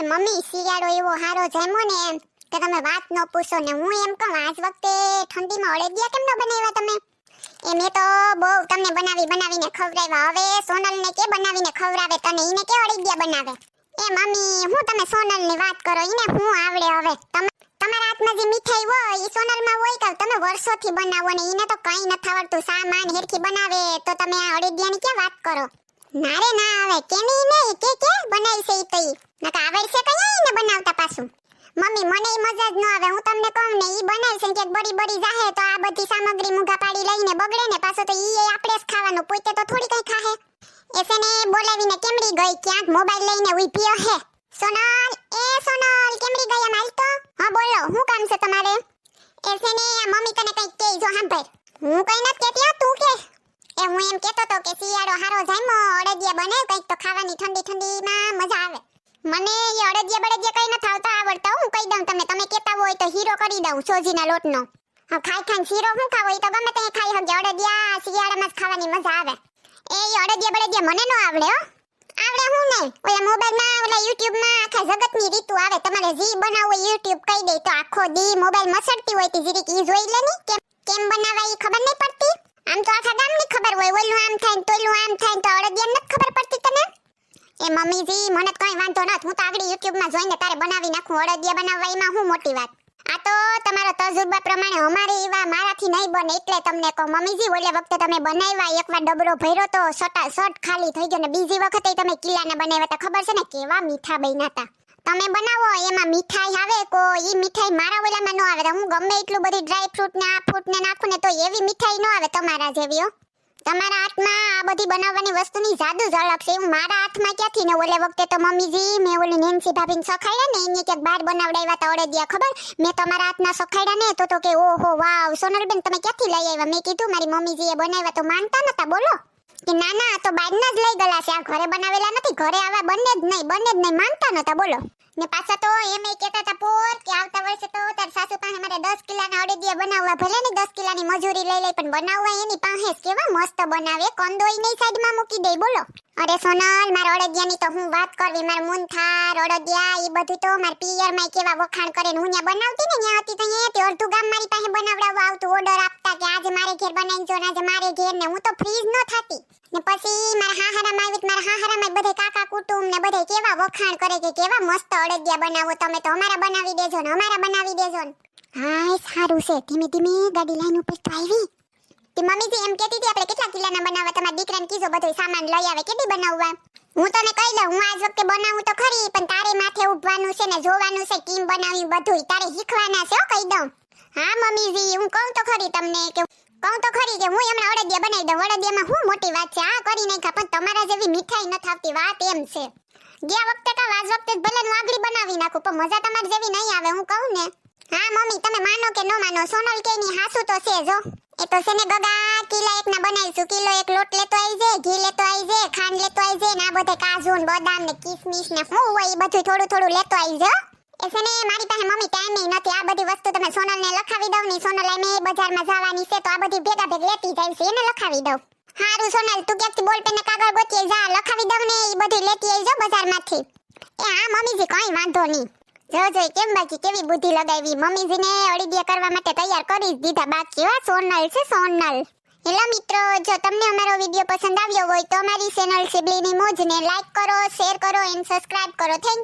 એ mummy, શિયાળો એવો હારો જમ્યો ને એમ, કે તમે વાત ન પૂછો ને હું એમ કહું, આજ વખતે ઠંડીમાં અળદિયા કેમ ન બનાવ્યા તમે? એ મેં તો બહુ તમને બનાવી બનાવીને ખવડાવ્યા. હવે સોનલને કે બનાવીને ખવડાવે તને? એને કે અળદિયા બનાવે? એ મમ્મી, હું તમે સોનલની વાત કરો એને હું આવડે હવે. તમે, તમારા હાથમાં જે મીઠાઈ હોય એ સોનલમાં હોય કે તમે વર્ષોથી બનાવો ને એને તો કઈ નથી આવડતું. સામાન હેરખી બનાવે તો તમે આ અળદિયાની ક્યાં વાત કરો? નારે ના આવે. કેની નહીં? કે કે બનાવી છે ઈ? નકા આવડશે કઈ ને બનાવતા પાછું. મમ્મી, મને મજા જ ન આવે. હું તમને કહું ને, ઈ બનાવશે કે બડી બળી જાહે, તો આ બધી સામગ્રી મુગા પાડી લઈને બગડે ને, પાછો તો ઈ આપણે જ ખાવાનું. પોતે તો થોડી કઈ ખાહે. એસેને બોલાવીને કેમડી ગઈ, ક્યાંક મોબાઈલ લઈને ઊભી હે. સોનલ, એ સોનલ કેમડી ગઈ આમ તો? હા, બોલો શું કામ છે તમારે? એસેને મમ્મી તને કઈ કે, જો સાંભળ. હું કઈ નથી કેતી તું કે. એ હું એમ કેતો તો કે શિયાળો હારો જામ્યો, અડદિયા બને, કંઈક તો ખાવાની ઠંડી ઠંડીમાં મજા આવે. મને એ અડદિયા બળદિયા કઈ ન થાવતા આવડતા હું કહી દઉં તમને. તમે કહેતા હોય તો હીરો કરી દઉં સોજીના લોટનો. હા ખાઈ ખાઈ શીરો હું ખાવો તો ગમે તે ખાઈ હગે અડદિયા શિયાળામાં ખાવાની મજા આવે. એ અડદિયા બળદિયા મને ન આવડે હો. આવડે હું ને? ઓલા મોબાઈલમાં, ઓલા યુટ્યુબમાં આખા જગતની રીતુ આવે. તમારે જી બનાવવું યુટ્યુબ કહી દે તો આખો દી મોબાઈલ મસડતી હોય તી જીરીક. ઈ જોઈ લે ની, કેમ કેમ બનાવાય ખબર નહીં પડતી? આમ તો આખા ગામની ખબર હોય. ઓલું આમ થાય તોલું આમ થાય તો અડદિયા નથી ખબર એ મમ્મીજી, મને કઈ વાંધો નથી. હું તો આગળ યુટ્યુબમાં જોઈને તારે બનાવી નાખું. અડદિયા બનાવવા, એમાં હું મોટી વાત? આ તો તમારા તજુર્બા પ્રમાણે અમારે એવા મારાથી નહીં બને, એટલે તમને કહું. મમ્મીજી, ઓલે વખતે તમે બનાવ્યા, એકવાર ડબરો ભર્યો તો સટા સટ ખાલી થઈ ગયો ને બીજી વખતે તમે કિલ્લાના બનાવ્યા હતા. ખબર છે ને કેવા મીઠા બન્યા તા તમે બનાવો, એમાં મીઠાઈ આવે કો એ મીઠાઈ મારા ઓલામાં ન આવે. હું ગમે એટલું બધી ડ્રાય ફ્રૂટ ને આ ફ્રૂટ ને નાખું ને તો એવી મીઠાઈ ન આવે તમારા જેવી, હો. તમારા હાથમાં આ બધી બનાવવાની વસ્તુની જાદુ અલગ છે મારા હાથમાં ક્યાંથી ને ઓલે વખતે તો મમ્મીજી, મેં ઓલી નેન્સી ભાભીને સખાડ્યા ને એને ક્યાંક બહાર બનાવડાવ્યા તા અડદિયા ખબર? મેં તમારા હાથના સખાડ્યા ને તો તો કે, ઓહો, વાવ, સોનલબેન, તમે ક્યાંથી લઈ આવ્યા? મેં કીધું, મારી મમ્મીજીએ બનાવ્યા તો માનતા નતા, બોલો. કે ના ના તો બહારના જ લઈ ગયેલા છે, આ ઘરે બનાવેલા નથી, ઘરે આવા બંને જ નહીં, બંને જ નહીં, માનતા નતા, બોલો. ને પાછા તો એમ એ કહેતા હતા પોર કે આવતા વર્ષે તો તાર સાસુ પાસે મારે 10 કિલાના અડદિયા બનાવવા ભલે ને 10 કિલોની મજૂરી લઈ લઈ પણ બનાવવા એની પાસે કેવા મસ્ત બનાવે. કંદોઈ નહીં સાઈડમાં મૂકી દે, બોલો. અરે સોનલ, મારા અડદિયાની તો હું વાત કરવી, મારા મૂન થાર અડદિયા એ બધું તો માર પિયરમાં કેવા વખાણ કરે હું ત્યાં બનાવતી ને ત્યાં હતી તો અહીંયાથી અડધું ગામ મારી પાસે બનાવડાવવા આવતું ઓર્ડર આપતા કે આજે મારે ઘેર બનાવી જો આજે મારે ઘેર ને હું તો ફ્રીજ ન થાતી. ને પછી મારા હાહારામાં આવી મારા હાહારામાં બધે કાકા કુટુંબ ને બધે કેવા વખાણ કરે કે કેવા મસ્ત અડદિયા બનાવો તમે તો અમારા બનાવી દેજો ને અમારા બનાવી દેજો ને. હા સારું છે. ધીમે ધીમે ગાડી લાઈન ઉપર તો આવી. તે મમ્મીજી એમ કહેતી હતી, આપણે કેટલા કિલ્લાના બનાવવા? તમારા દીકરાને કીધો બધો સામાન લઈ આવે, કેટલી બનાવવા? હું તને કહી દઉં, હું આજ વખતે બનાવું તો ખરી, પણ તારે માથે ઉભવાનું છે ને જોવાનું છે કેમ બનાવી બધું તારે શીખવાના છે કહી દઉં. હા, મમ્મીજી, હું કહું તો ખરી તમને કે કહું તો ખરી કે હું હમણાં અડદિયા બનાવી દઉં. અડદિયામાં શું મોટી વાત છે. આ કરી નાખ્યા, પણ તમારા જેવી મીઠાઈ ન થાવતી વાત એમ છે. ગયા વખતે કા વાજ વખતે ભલે હું આગળી બનાવી નાખું, પણ મજા તમારી જેવી નહીં આવે, હું કહું ને. હા, મમ્મી, તમે માનો કે ન માનો, સોનલ કે ની હાસુ તો છે જો. એ તો છે ને ગગા, કિલો એક ના બનાવીશું. કિલો એક લોટ લેતો આવી જાય, ઘી લેતો આવી જાય, ખાંડ લેતો આવી જાય, ને આ બધે કાજુ ને બદામ ને કિસમિસ ને શું હોય, એ બધું થોડું થોડું લેતો આવી હો. એ છે મારી પાસે મમ્મી ટાઈમ નથી. આ બધી વસ્તુ તમે સોનલ લખાવી દઉં ને સોનલ એમ બજારમાં જવાની છે, તો આ બધી ભેગા ભેગ લેતી જાય છે, એને લખાવી દઉં. હારું સોનલ, તું ક્યાંકથી બોલ પેન કાગળ ગોતીએ જા, લખાવી દઉં ને એ બધી લેતી આવી જો બજારમાંથી. એ હા મમ્મીજી કઈ વાંધો નહીં. જો જો કેમ બાકી કેવી બુદ્ધિ લગાવી? મમ્મીજીને અડીદિયા કરવા માટે તૈયાર કરી દીધા. બાકી વા સોનલ છે, સોનલ. હેલો મિત્રો, જો તમને અમારો વીડિયો પસંદ આવ્યો હોય તો અમારી ચેનલ સિબલીની મોજને લાઈક કરો, શેર કરો, એન્ડ સબસ્ક્રાઇબ કરો. થેન્ક